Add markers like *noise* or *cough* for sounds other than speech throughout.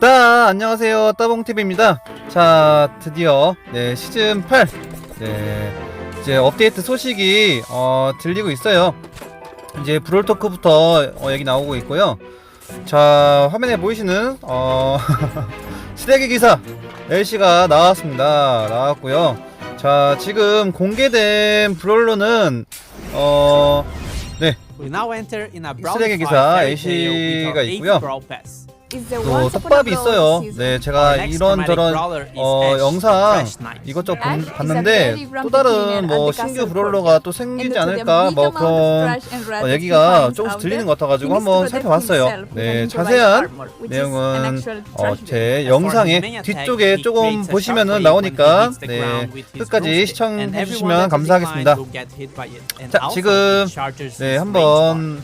따 안녕하세요. 따봉TV입니다. 자 드디어 네 시즌 8 네, 이제 업데이트 소식이 어, 들리고 있어요. 이제 브롤토크부터 어, 얘기 나오고 있고요. 자 화면에 보이시는 어, *laughs* 시대기 기사 LC가 나왔습니다. 나왔고요. 자 지금 공개된 브롤로는 어, brown 쓰레기 기사 our 있고요. 80 brawl pass. 또 떡밥이 있어요. 네, 제가 이런저런 어, 영상 이것저것 본- 봤는데 또 다른 뭐 신규 브롤러가 또 생기지 않을까 뭐 그런 어, 얘기가 조금씩 들리는 것 같아가지고 한번 살펴봤어요. 네, 자세한 내용은 어, 제 영상의 뒤쪽에 조금 보시면은 나오니까 네, 끝까지 시청해 주시면 감사하겠습니다. 자, 지금 네, 한번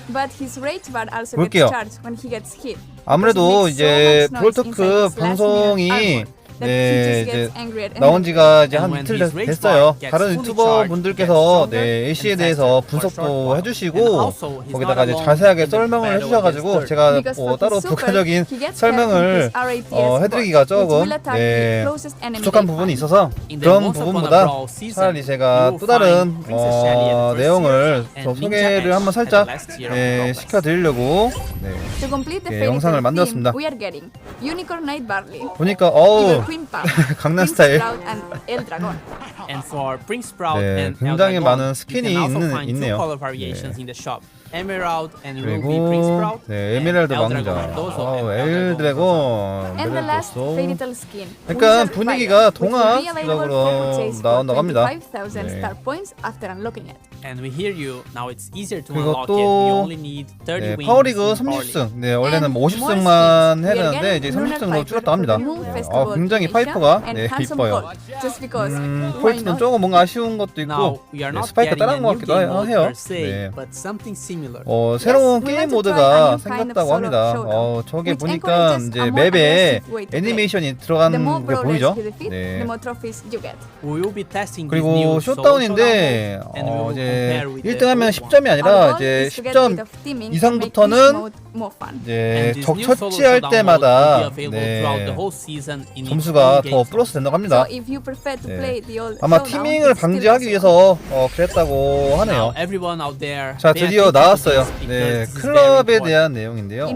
볼게요. 아무래도 이제 브롤토크 방송이 네, 이제 나온 지가 이제 한 이틀 됐- 됐어요. 다른 유튜버 분들께서 네, AC에 대해서 분석도 해주시고 거기다가 이제 자세하게 설명을 해주셔가지고 제가 뭐 따로 부가적인 설명을 어, 해드리기가 조금 네, 부족한 부분이 있어서 그런 부분보다 차라리 제가 또 다른 어, 내용을 좀 소개를 한번 살짝 네, 시켜드리려고. 네, 예, 영상을. 만들었습니다. 보니까 어우 강남 스타일 And for Prince Sprout 네, and 굉장히 Eldragon, 많은 스킨이 있는- 있네요. Emerald and Ruby Prince 그리고 Sprout. 네, 에메랄드 왕자 어, 엘드래곤 Fatal Skin. 약간 Wizard 분위기가 purchase for 나온다고 합니다. 25,000 네. And we hear you. Now it's easier to 그리고 unlock 또, it. You only need 30 네, wings 파워리그 in Power League. 30승 네, 원래는 뭐 And more 50승만 skins. 해야 We are 되는데 이제 getting Lunar 30승으로 Piper 줄였다 합니다 네, 아, 굉장히 파이퍼가 and 네, 이뻐요 because. 음, not? 조금 뭔가 아쉬운 것도 있고 Now we are 네, not 스파이크 getting 따라한 a 것 new 같기도 game 하- mode 해요 per se, 네. but something similar. 어, 새로운 we 게임 모드가 생겼다고 합니다. 어, 저게 보니까 이제 맵에. 애니메이션이 들어간 게 보이죠? 네. more trophies you get. We will be testing this 그리고 showdown 쇼다운인데 mode, and we 어, will 이제 compare with the 1등하면 old one. 10점이 Our 아니라 이제 is to get 10점 rid of teaming and make this 이상부터는. 이제 적 처치할 때마다 네, 점수가 더 플러스 된다고 합니다. 네. 아마 티밍을 방지하기. 위해서 어, 그랬다고 하네요. 자 드디어 나왔어요. 네 클럽에. 대한 내용인데요.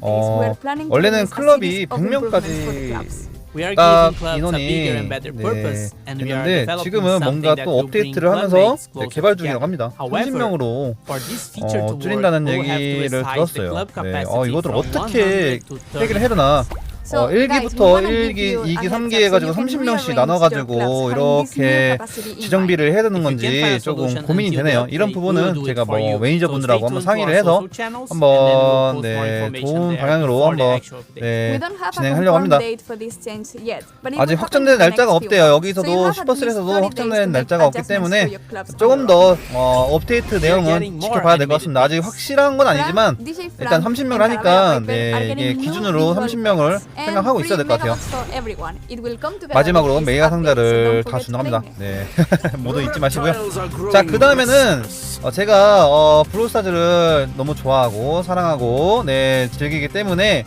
어, 원래는 클럽이 series of improvements for the 100명까지 clubs. We are 딱 인원이 bigger and better 네, purpose, and we are 됐는데 developing 지금은 뭔가 또 업데이트를 하면서 네, 개발 중이라고. 합니다. However, 30명으로 For this feature 어, 줄인다는 얘기를 들었어요. 네, 어, 이것들 어떻게 100 to 30. 얘기를 해야 되나? 어, So, guys, we 1기부터 wanna 1기, give you 2기, a 3기 heads up 해가지고 so you can 30명씩 rearrange your 나눠가지고 이렇게. 지정비를 해야 되는 건지 조금 고민이 되네요. 이런 부분은 제가 뭐. 매니저분들하고 한번 상의를 해서 한번 네, 좋은 방향으로 한번. 네, 진행하려고 합니다. 아직 확정된 날짜가 없대요. 여기서도 30 확정된 날짜가 없기 때문에 조금. 더 어, 업데이트 내용은 지켜봐야 될 것 같습니다. 아직 확실한 건 아니지만 일단 Frank 30명을 and 하니까 네, 이게 기준으로 visual 30명을 effects and 생각하고 있어야 될 것 같아요. 마지막으로 so 상자를 다 forget to 준다고 합니다. claim it. 네, *laughs* 모두 잊지 마시고요. 자, 그 다음에는 어, 제가 어, 브로스타즈를 너무 좋아하고 사랑하고 네 즐기기 때문에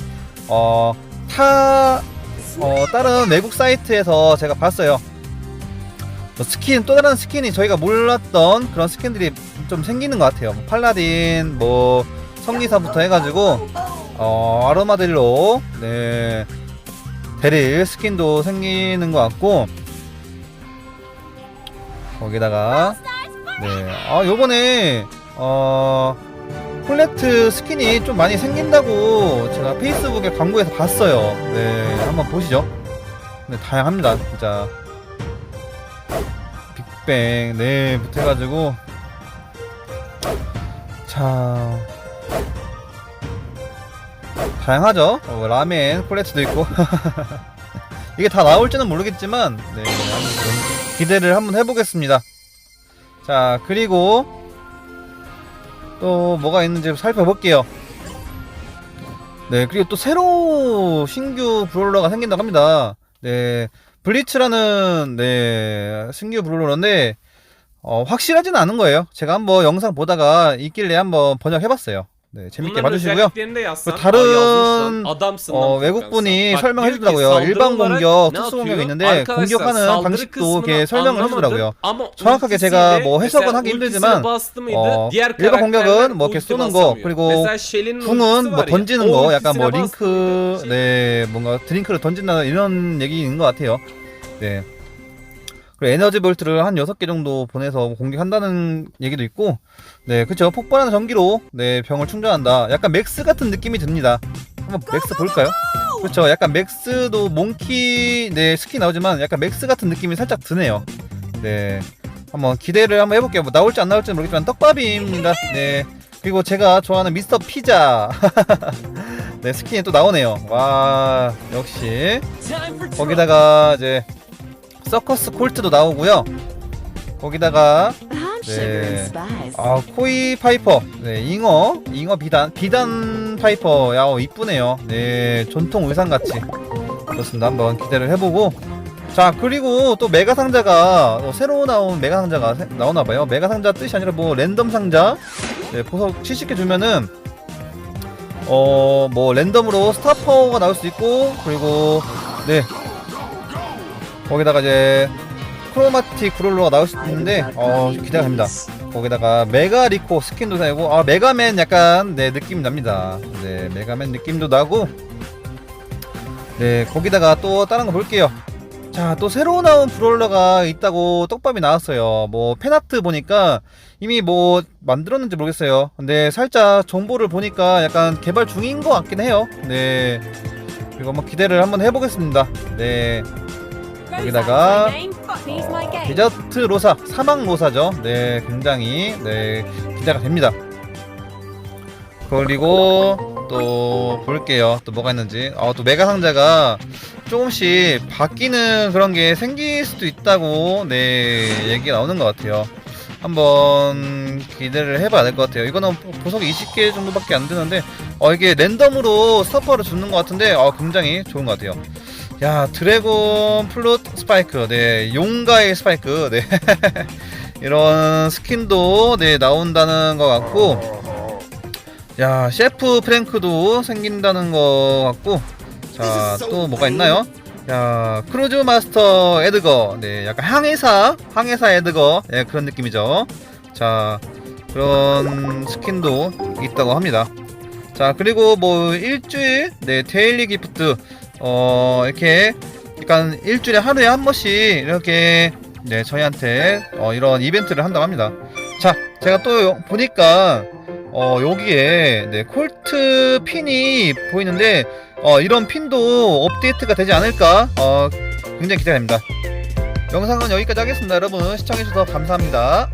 어, 타 어, 다른 외국 사이트에서 제가 봤어요. 뭐 스킨 또 다른 스킨이 저희가 몰랐던 그런 스킨들이 좀 생기는 것 같아요. 뭐 팔라딘 뭐 성기사부터 해가지고 어, 아로마딜로 네 데릴 스킨도 생기는 것 같고 거기다가 네, 아 요번에 어 콜렉트 스킨이 좀 많이 생긴다고 제가 페이스북에 광고에서 봤어요. 네, 한번 보시죠. 네, 다양합니다, 진짜. 빅뱅, 네, 붙여가지고 자. 다양하죠. 어, 라멘, 콜렉트도 있고. *laughs* 이게 다 나올지는 모르겠지만, 네, 기대를 한번 해보겠습니다. 자, 그리고 또 뭐가 있는지 살펴볼게요. 네, 그리고 또 새로 신규 브롤러가 생긴다고 합니다. 네, 블리츠라는 네 신규 브롤러인데 어, 확실하진 않은 거예요. 제가 한번 영상 보다가 있길래 한번 번역해봤어요. 네, 재밌게 봐주시고요. 그 다른, 어, 외국분이 설명해 주더라고요. 일반 공격, 특수 공격이? 있는데 공격하는 방식도 이렇게 설명을 해주더라고요. 정확하게 제가 뭐 해석은 하기 힘들지만? 어, 일반 공격은 뭐 이렇게 쏘는 거. 그리고 궁은 뭐 던지는 거, 약간 뭐 링크? 네, 뭔가 드링크를 던진다 이런 얘기인 것 같아요. 네. 그리고 에너지 볼트를 한 6개 정도 보내서 공격한다는 얘기도 있고, 네, 그쵸. 폭발하는 전기로, 네, 병을 충전한다. 약간 맥스 같은 느낌이 듭니다. 한번 맥스 볼까요? 그렇죠. 약간 맥스도 몽키, 네, 스킨 나오지만 약간 맥스 같은 느낌이 살짝 드네요. 네. 한번 기대를 한번 해볼게요. 뭐 나올지 안 나올지는 모르겠지만 떡밥입니다. 네. 그리고 제가 좋아하는 미스터 피자. *laughs* 네, 스킨이 또 나오네요. 와, 역시. 거기다가 이제 서커스 콜트도 나오고요. 거기다가 네. 아 코이 파이퍼, 네 잉어, 잉어 비단, 비단 파이퍼, 야 어, 이쁘네요. 네 전통 의상 같이 그렇습니다. 한번 기대를 해보고 자 그리고 또 메가 상자가 어, 새로 나온 메가 상자가 새- 나오나봐요. 메가 상자 뜻이 아니라 뭐 랜덤 상자, 네 보석 70개 주면은 어 뭐 랜덤으로 스타 파워가 나올 수 있고 그리고 네 거기다가 이제 크로마틱 브롤러가 나올 수 있는데 어 기대가 됩니다. 거기다가 메가 리코 스킨도 되고 아 메가맨 약간 네 느낌 납니다. 네 메가맨 느낌도 나고 네 거기다가 또 다른 거 볼게요. 자 또 새로 나온 브롤러가 있다고 떡밥이 나왔어요. 뭐 팬아트 보니까 이미 뭐 만들었는지 모르겠어요. 근데 살짝 정보를 보니까 약간 개발 중인 것 같긴 해요. 네 이거 한번 기대를 한번 해보겠습니다. 네 여기다가 어, 디저트 로사, 사막 로사죠. 네, 굉장히 네 기대가 됩니다. 그리고 또 볼게요. 또 뭐가 있는지. 아, 또 메가 상자가 조금씩 바뀌는 그런 게 생길 수도 있다고 네 얘기가 나오는 것 같아요. 한번 기대를 해봐야 될 것 같아요. 이거는 보석이 20개 정도밖에 안 되는데 어 이게 랜덤으로 스타퍼를 주는 것 같은데 어 굉장히 좋은 것 같아요. 야 드래곤 플룻 스파이크. 네 용가의 스파이크. 네. *laughs* 이런 스킨도 네 나온다는 것 같고. 야 셰프 프랭크도 생긴다는 것 같고. 자 또 뭐가 있나요? 야 크루즈 마스터 에드거. 네 약간 항해사 항해사 에드거. 네 그런 느낌이죠. 자 그런 스킨도 있다고 합니다. 자 그리고 뭐 일주일 네 데일리 기프트 어 이렇게 약간 일주일에 하루에 한 번씩 이렇게 네 저희한테 어, 이런 이벤트를 한다고 합니다. 자 제가 또 요- 보니까 어 여기에 네 콜트 핀이 보이는데 어 이런 핀도 업데이트가 되지 않을까 어 굉장히 기대됩니다. 영상은 여기까지 하겠습니다. 여러분 시청해주셔서 감사합니다.